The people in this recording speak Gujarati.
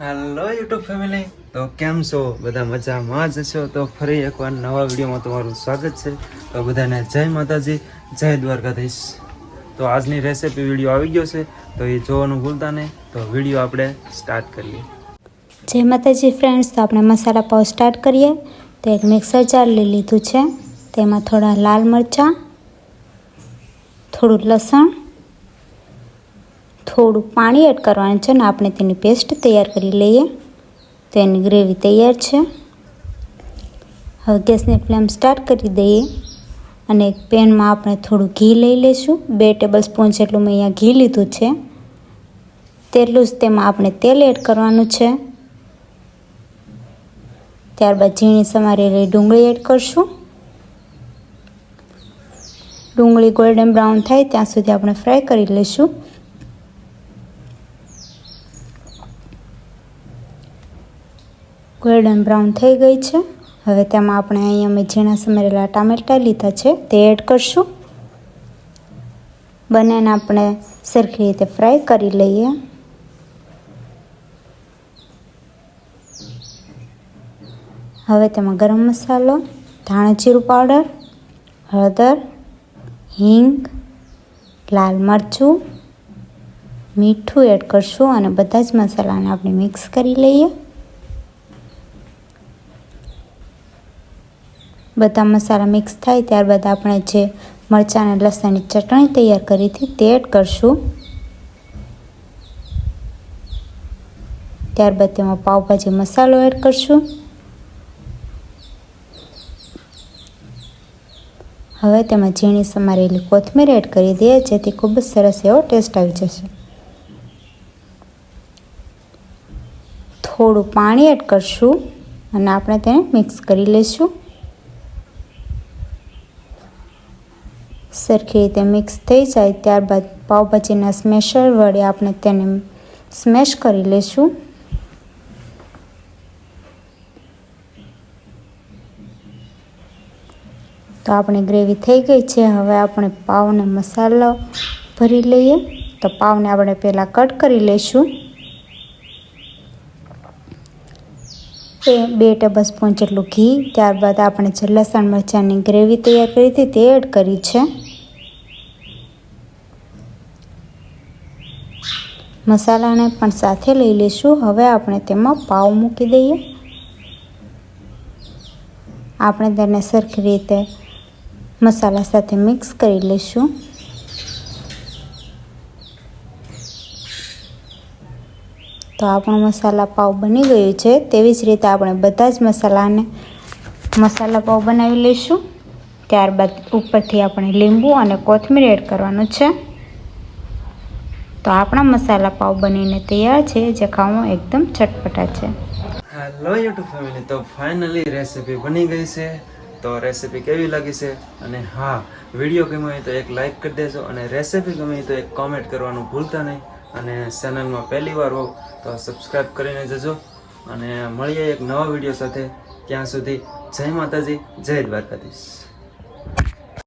હેલો યુટ્યુબ ફેમિલી તો કેમ છો? બધા મજામાં જ છો? તો ફરી એકવાર નવા વિડીયોમાં તમારું સ્વાગત છે. તો બધાને જય માતાજી, જય દ્વારકાધીશ. તો આજની રેસિપી વીડિયો આવી ગયો છે, તો એ જોવાનું ભૂલતા નહીં. તો વીડિયો આપણે સ્ટાર્ટ કરીએ. જય માતાજી ફ્રેન્ડ્સ તો આપણે મસાલા પાવ સ્ટાર્ટ કરીએ. તો એક મિક્સર જાર લઈ લીધું છે. તેમાં થોડા લાલ મરચાં, થોડું લસણ થોડું પાણી એડ કરવાનું છે ને આપણે તેની પેસ્ટ તૈયાર કરી લઈએ. તો એની ગ્રેવી તૈયાર છે. હવે ગેસની ફ્લેમ સ્ટાર્ટ કરી દઈએ. અને એક પેનમાં આપણે થોડું ઘી લઈ લઈશું. બે ટેબલ સ્પૂન જેટલું મેં અહીંયા ઘી લીધું છે. તેટલું જ તેમાં આપણે તેલ એડ કરવાનું છે. ત્યારબાદ ઝીણી સમારેલી ડુંગળી એડ કરશું. ડુંગળી ગોલ્ડન બ્રાઉન થાય ત્યાં સુધી આપણે ફ્રાય કરી લઈશું. ગોલ્ડન બ્રાઉન થઈ ગઈ છે. હવે તેમાં આપણે અહીંયા મેં ઝીણા સમારેલા ટામેટાં લીધા છે. તે એડ કરશું. બંનેને આપણે સરખી રીતે ફ્રાય કરી લઈએ. હવે તેમાં ગરમ મસાલો ધાણાજીરું પાવડર, હળદર, હિંગ, લાલ મરચું, મીઠું એડ કરશું અને બધા જ મસાલાને આપણે મિક્સ કરી લઈએ. બધા મસાલા મિક્સ થાય ત્યારબાદ આપણે જે મરચાં અને લસણની ચટણી તૈયાર કરી હતી તે એડ કરશું. ત્યારબાદ તેમાં પાવભાજી મસાલો એડ કરશું. હવે તેમાં ઝીણી સમારેલી કોથમીર એડ કરી દઈએ જેથી ખૂબ જ સરસ એવો ટેસ્ટ આવી જશે. થોડું પાણી એડ કરશું અને આપણે તેને મિક્સ કરી લઈશું. સરખી રીતે મિક્સ થઈ જાય ત્યારબાદ પાવભાજીના સ્મેશર વડે આપણે તેને સ્મેશ કરી લઈશું. તો આપણી ગ્રેવી થઈ ગઈ છે. હવે આપણે પાવને મસાલો ભરી લઈએ. તો પાવને આપણે પહેલાં કટ કરી લઈશું. એ બે ટેબલ સ્પૂન જેટલું ઘી ત્યારબાદ આપણે જે લસણ, મરચાંની ગ્રેવી તૈયાર કરી હતી તે એડ કરી છે. મસાલાને પણ સાથે લઈ લઈશું. હવે આપણે તેમાં પાવ મૂકી દઈએ. આપણે તેને સરખી રીતે મસાલા સાથે મિક્સ કરી લઈશું. તો આપણો મસાલા પાવ બની ગયું છે. તેવી જ રીતે આપણે બધા જ મસાલાને મસાલા પાવ બનાવી લઈશું. ત્યારબાદ ઉપરથી આપણે લીંબુ અને કોથમીર એડ કરવાનું છે. તો આપણા મસાલા પાવ બનીને તૈયાર છે. જે ખાવામાં એકદમ ચટપટા છે. હેલો યુટ્યુબ ફેમિલી તો ફાઇનલી રેસીપી બની ગઈ છે. તો રેસીપી કેવી લાગી છે? અને હા વીડિયો ગમે તો એક લાઈક કરી દેજો અને રેસીપી ગમે તો એક કોમેન્ટ કરવાનું ભૂલતા નહીં. અને ચેનલમાં પહેલી વાર હો તો સબસ્ક્રાઈબ કરીને જજો અને મળીએ એક નવા વીડિયો સાથે. ત્યાં સુધી જય માતાજી, જય દ્વારકાધીશ.